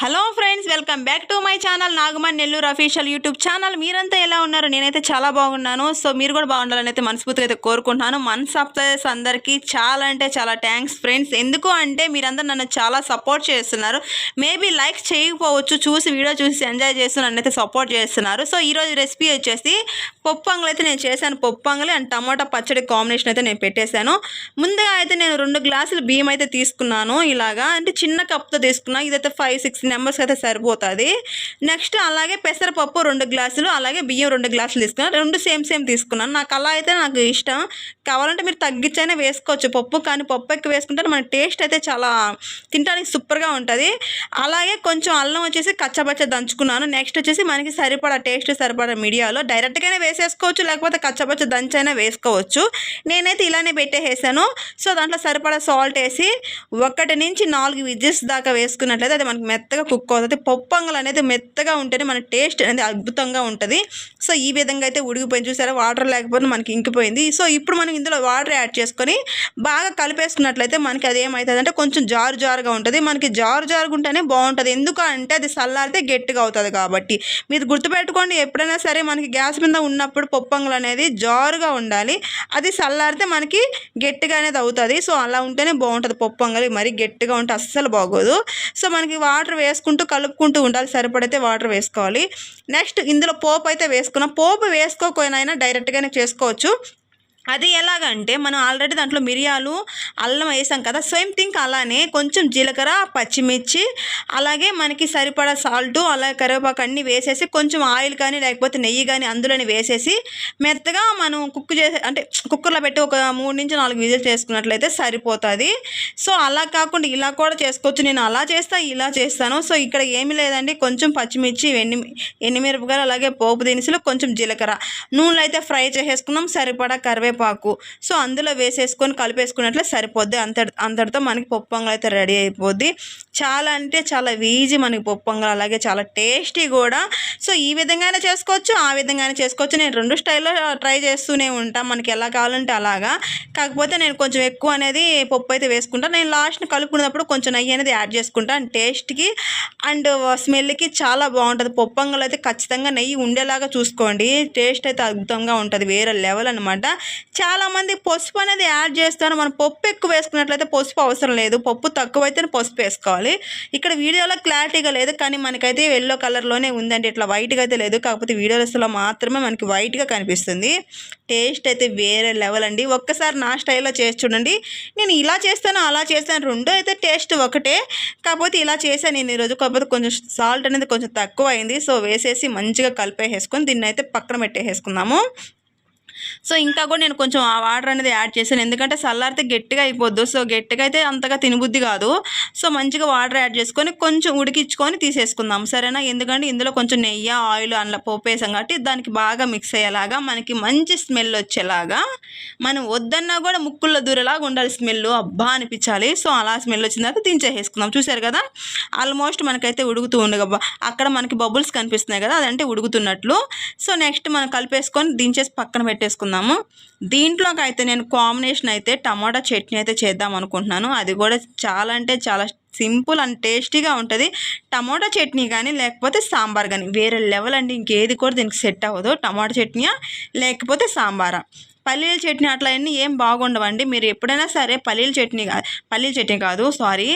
Hello friends welcome back to my channel Nagaman Nellore official YouTube channel. మీరంతా ఎలా ఉన్నారు? నేనైతే చాలా బాగున్నాను. సో మీరు కూడా బాగుండాలని అయితే మనస్ఫూర్తిగా అయితే కోరుకుంటున్నాను. మన సబ్స్క్రైబర్స్ అందరికీ చాలా అంటే చాలా థ్యాంక్స్ ఫ్రెండ్స్ ఎందుకు అంటే మీరందరూ నన్ను చాలా సపోర్ట్ చేస్తున్నారు. మేబీ లైక్ చేయకపోవచ్చు చూసి వీడియో చూసి ఎంజాయ్ చేస్తూ నన్ను అయితే సపోర్ట్ చేస్తున్నారు. సో ఈరోజు రెసిపీ వచ్చేసి పప్పు అయితే నేను చేశాను. పప్పు అండ్ టమాటా పచ్చడి కాంబినేషన్ అయితే నేను పెట్టేశాను. ముందుగా అయితే నేను రెండు గ్లాసులు బియ్యం అయితే తీసుకున్నాను. ఇలాగా అంటే చిన్న కప్తో తీసుకున్నాను ఇదైతే ఫైవ్ సిక్స్ నెంబర్స్ అయితే సరిపోతుంది. నెక్స్ట్ అలాగే పెసరపప్పు రెండు గ్లాసులు అలాగే బియ్యం రెండు గ్లాసులు తీసుకున్నాను రెండు సేమ్ సేమ్ తీసుకున్నాను. నాకు అలా అయితే నాకు ఇష్టం. కావాలంటే మీరు తగ్గించైనా వేసుకోవచ్చు. పప్పు కానీ పప్పు ఎక్కువ వేసుకుంటే మన టేస్ట్ అయితే చాలా తినడానికి సూపర్గా ఉంటుంది. అలాగే కొంచెం అల్లం వచ్చేసి కచ్చబచ్చ దంచుకున్నాను. నెక్స్ట్ వచ్చేసి మనకి సరిపడా టేస్ట్ సరిపడా మిడియాలో డైరెక్ట్గానే వేసేసుకోవచ్చు. లేకపోతే కచ్చబచ్చ దంచైనా వేసుకోవచ్చు. నేనైతే ఇలానే పెట్టేసాను సో దాంట్లో సరిపడా సాల్ట్ వేసి ఒకటి నుంచి నాలుగు విజిల్స్ దాకా వేసుకున్నట్లయితే అది మనకి మెత్త మెత్తగా కుక్ అవుతుంది. పప్పు అనేది మెత్తగా ఉంటేనే మన టేస్ట్ అనేది అద్భుతంగా ఉంటుంది. సో ఈ విధంగా అయితే ఉడిగిపోయింది చూసారా? వాటర్ లేకపోతే మనకి ఇంకిపోయింది. సో ఇప్పుడు మనం ఇందులో వాటర్ యాడ్ చేసుకొని బాగా కలిపేసుకున్నట్లయితే మనకి అది ఏమవుతుంది అంటే కొంచెం జారు జారుగా ఉంటుంది. మనకి జారు జారుగా ఉంటేనే బాగుంటుంది. ఎందుకు అంటే అది చల్లారితే గట్టిగా అవుతుంది కాబట్టి. మీరు గుర్తుపెట్టుకోండి ఎప్పుడైనా సరే మనకి గ్యాస్ మీద ఉన్నప్పుడు పప్పంగులు అనేది జారుగా ఉండాలి. అది చల్లారితే మనకి గట్టిగా అనేది అవుతుంది సో అలా ఉంటేనే బాగుంటుంది పప్పంగలి మరి గట్టిగా ఉంటే అస్సలు బాగోదు. సో మనకి వాటర్ వేసుకుంటూ కలుపుకుంటూ ఉండాలి. సరిపడితే వాటర్ వేసుకోవాలి. నెక్స్ట్ ఇందులో పోపు అయితే వేసుకున్నాం. పోపు వేసుకోకపోయినా డైరెక్ట్గానే చేసుకోవచ్చు. అది ఎలాగంటే మనం ఆల్రెడీ దాంట్లో మిరియాలు అల్లం వేసాం కదా సేమ్ థింగ్ అలానే కొంచెం జీలకర్ర పచ్చిమిర్చి అలాగే మనకి సరిపడా సాల్ట్ అలాగే కరివేపాకు అన్నీ వేసేసి కొంచెం ఆయిల్ కానీ లేకపోతే నెయ్యి కానీ అందులోనే వేసేసి మెత్తగా మనం కుక్ చేసే అంటే కుక్కర్లో పెట్టి ఒక మూడు నుంచి నాలుగు విజిల్ చేసుకున్నట్లయితే సరిపోతుంది. సో అలా కాకుండా ఇలా కూడా చేసుకోవచ్చు. నేను అలా చేస్తా ఇలా చేస్తాను. సో ఇక్కడ ఏమీ లేదండి. కొంచెం పచ్చిమిర్చి ఎన్ని ఎన్నిమిరపకాయలు అలాగే పోపు దినుసులు కొంచెం జీలకర్ర. నూనెలో అయితే ఫ్రై చేసేసుకున్నాం. సరిపడా కరివేపాకు సో అందులో వేసేసుకొని కలిపేసుకున్నట్లే సరిపోద్ది. అంత అంతటితో మనకి పప్పు పొంగల్ అయితే రెడీ అయిపోద్ది. చాలా అంటే చాలా ఈజీ మనకి పప్పు పొంగల్ అలాగే చాలా టేస్టీ కూడా. సో ఈ విధంగానే చేసుకోవచ్చు ఆ విధంగానే చేసుకోవచ్చు. నేను రెండు స్టైల్లో ట్రై చేస్తూనే ఉంటాను మనకి ఎలా కావాలంటే అలాగా. కాకపోతే నేను కొంచెం ఎక్కువ అనేది పప్పు అయితే వేసుకుంటాను నేను లాస్ట్ని కలుపుకున్నప్పుడు కొంచెం నెయ్యి అనేది యాడ్ చేసుకుంటాను టేస్ట్కి అండ్ స్మెల్కి చాలా బాగుంటుంది. పప్పు పొంగల్ అయితే ఖచ్చితంగా నెయ్యి ఉండేలాగా చూసుకోండి. టేస్ట్ అయితే అద్భుతంగా ఉంటుంది. వేరే లెవెల్ అనమాట చాలామంది పసుపు అనేది యాడ్ చేస్తారు. మనం పప్పు ఎక్కువ వేసుకున్నట్లయితే పసుపు అవసరం లేదు. పప్పు తక్కువ అయితేనే పసుపు వేసుకోవాలి. ఇక్కడ వీడియోలో క్లారిటీగా లేదు కానీ మనకైతే ఎల్లో కలర్లోనే ఉందండి. ఇట్లా వైట్గా అయితే లేదు. కాకపోతే వీడియోస్లో మాత్రమే మనకి వైట్గా కనిపిస్తుంది. టేస్ట్ అయితే వేరే లెవెల్ అండి. ఒక్కసారి నా స్టైల్లో చేసి చూడండి. నేను ఇలా చేస్తాను అలా చేస్తాను. రెండు అయితే టేస్ట్ ఒకటే. కాకపోతే ఇలా చేశాను నేను ఈరోజు. కాకపోతే కొంచెం సాల్ట్ అనేది కొంచెం తక్కువ అయింది. సో వేసేసి మంచిగా కలిపేసేసుకొని దీన్ని అయితే పక్కన పెట్టేసేసుకుందాము. సో ఇంకా కూడా నేను కొంచెం ఆ వాటర్ అనేది యాడ్ చేశాను. ఎందుకంటే చల్లారితే గట్టిగా అయిపోద్దు. సో గట్టిగా అయితే అంతగా తినబుద్ధి కాదు. సో మంచిగా వాటర్ యాడ్ చేసుకొని కొంచెం ఉడికించుకొని తీసేసుకుందాం. సరేనా? ఎందుకంటే ఇందులో కొంచెం నెయ్యి ఆయిల్ అందులో పోపు వేసాం కాబట్టి దానికి బాగా మిక్స్ అయ్యేలాగా మనకి మంచి స్మెల్ వచ్చేలాగా మనం వద్దన్నా కూడా ముక్కుల్లో దూరేలాగా ఉండాలి స్మెల్ అబ్బా అనిపించాలి. సో అలా స్మెల్ వచ్చిన తర్వాత దించేసేసుకుందాం. చూసారు కదా? ఆల్మోస్ట్ మనకైతే ఉడుకుతూ ఉండగా అక్కడ మనకి బబుల్స్ కనిపిస్తున్నాయి కదా? అదంటే ఉడుకుతున్నట్లు. సో నెక్స్ట్ మనం కలిపేసుకొని దించేసి పక్కన చేసుకుందాము. దీంట్లోకి అయితే నేను కాంబినేషన్ అయితే టమాటా చట్నీ అయితే చేద్దాం అనుకుంటున్నాను. అది కూడా చాలా అంటే చాలా సింపుల్ అండ్ టేస్టీగా ఉంటుంది. టమాటా చట్నీ కానీ లేకపోతే సాంబార్ కానీ వేరే లెవెల్ అండి. ఇంకేది కూడా దీనికి సెట్ అవ్వదు. టమాటా చట్నీయా లేకపోతే సాంబారా? పల్లీల చట్నీ అట్లా అన్నీ ఏం బాగుండవండి. మీరు ఎప్పుడైనా సరే పల్లీల చట్నీ పల్లీల చట్నీ కాదు సారీ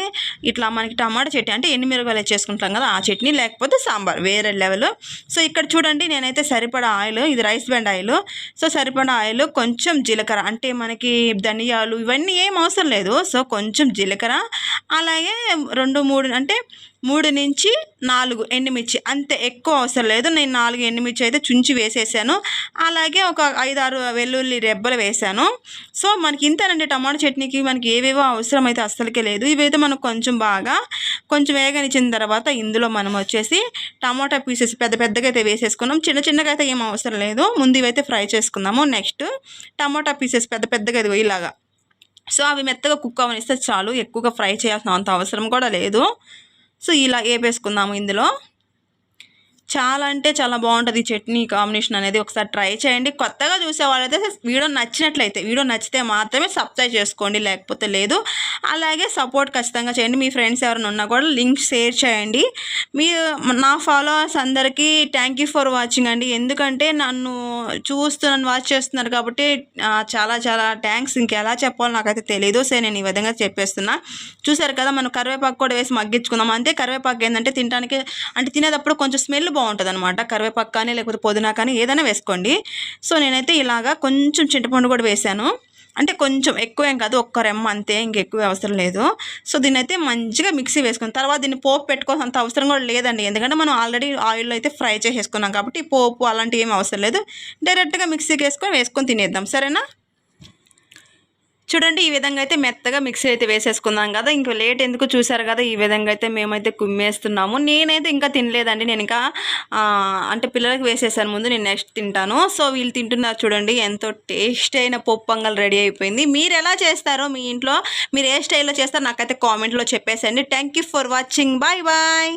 ఇట్లా మనకి టమాటా చట్నీ అంటే ఎన్ని మిరగాయలు చేసుకుంటాం కదా ఆ చట్నీ లేకపోతే సాంబార్ వేరే లెవెల్. సో ఇక్కడ చూడండి నేనైతే సరిపడా ఆయిల్ ఇది రైస్ బ్యాండ్ ఆయిల్. సో సరిపడా ఆయిల్ కొంచెం జీలకర్ర అంటే మనకి ధనియాలు ఇవన్నీ ఏం అవసరం లేదు. సో కొంచెం జీలకర్ర అలాగే రెండు మూడు అంటే మూడు నుంచి నాలుగు ఎండుమిర్చి అంతే ఎక్కువ అవసరం లేదు. నేను నాలుగు ఎండుమిర్చి అయితే చుంచి వేసేసాను. అలాగే ఒక ఐదారు వెల్లుల్లి రెబ్బలు వేసాను. సో మనకి ఇంతేనండి టమాటా చట్నీకి మనకి ఏవేవో అవసరం అయితే అస్సలకే లేదు. ఇవైతే మనకు కొంచెం బాగా కొంచెం వేగనిచ్చిన తర్వాత ఇందులో మనం వచ్చేసి టమాటా పీసెస్ పెద్ద పెద్దగా అయితే వేసేసుకున్నాం. చిన్న చిన్నగా అయితే ఏం అవసరం లేదు. ముందు ఇవైతే ఫ్రై చేసుకుందాము. నెక్స్ట్ టమాటా పీసెస్ పెద్ద పెద్దగా ఇదిగో ఇలాగా. సో అవి మెత్తగా కుక్ అవనిస్తే చాలు. ఎక్కువగా ఫ్రై చేయాల్సిన అంత అవసరం కూడా లేదు. సో ఇలా వేపేసుకుందాము ఇందులో. చాలా అంటే చాలా బాగుంటుంది ఈ చట్నీ కాంబినేషన్ అనేది. ఒకసారి ట్రై చేయండి. కొత్తగా చూసే వాళ్ళైతే వీడియో నచ్చినట్లయితే వీడియో నచ్చితే మాత్రమే సబ్స్క్రైబ్ చేసుకోండి. లేకపోతే లేదు. అలాగే సపోర్ట్ ఖచ్చితంగా చేయండి. మీ ఫ్రెండ్స్ ఎవరైనా ఉన్నా కూడా లింక్ షేర్ చేయండి. మీరు నా ఫాలోవర్స్ అందరికీ థ్యాంక్ యూ ఫర్ వాచింగ్ అండి. ఎందుకంటే నన్ను చూస్తూ నన్ను వాచ్ చేస్తున్నారు కాబట్టి చాలా చాలా థ్యాంక్స్ ఇంకెలా చెప్పాలో నాకైతే తెలియదు సో నేను ఈ విధంగా చెప్పేస్తున్నా. చూసారు కదా మనం కరివేపాకు కూడా వేసి మగ్గించుకుందాం. అంతే కరివేపాకు ఏంటంటే తినడానికి అంటే తినేటప్పుడు కొంచెం స్మెల్ బాగుంటుంది అనమాట కరివేపాకు కానీ లేకపోతే పుదీనా కానీ ఏదైనా వేసుకోండి. సో నేనైతే ఇలాగా కొంచెం చింతపండు కూడా వేసాను. అంటే కొంచెం ఎక్కువ ఏం కాదు ఒక్క రెమ్మ అంతే ఇంకెక్కువ అవసరం లేదు. సో దీన్ని అయితే మంచిగా మిక్సీ వేసుకుని తర్వాత దీన్ని పోపు పెట్టుకోవాల్సినంత అవసరం కూడా లేదండి. ఎందుకంటే మనం ఆల్రెడీ ఆయిల్లో అయితే ఫ్రై చేసేసుకున్నాం కాబట్టి పోపు అలాంటివి ఏం అవసరం లేదు. డైరెక్ట్గా మిక్సీకి వేసుకొని వేసుకొని తినేద్దాం. సరేనా? చూడండి ఈ విధంగా అయితే మెత్తగా మిక్సీ అయితే వేసేసుకుందాం కదా ఇంకా లేట్ ఎందుకు చూసారు కదా ఈ విధంగా అయితే మేమైతే కుమ్మేస్తున్నాము. నేనైతే ఇంకా తినలేదండి నేను ఇంకా అంటే పిల్లలకి వేసేసాను ముందు నేను నెక్స్ట్ తింటాను. సో వీళ్ళు తింటున్నారు చూడండి ఎంతో టేస్ట్ అయిన పొప్పంగలు రెడీ అయిపోయింది. మీరు ఎలా చేస్తారో మీ ఇంట్లో మీరు ఏ స్టైల్లో చేస్తారో నాకైతే కామెంట్లో చెప్పేసండి thank you for watching. Bye bye.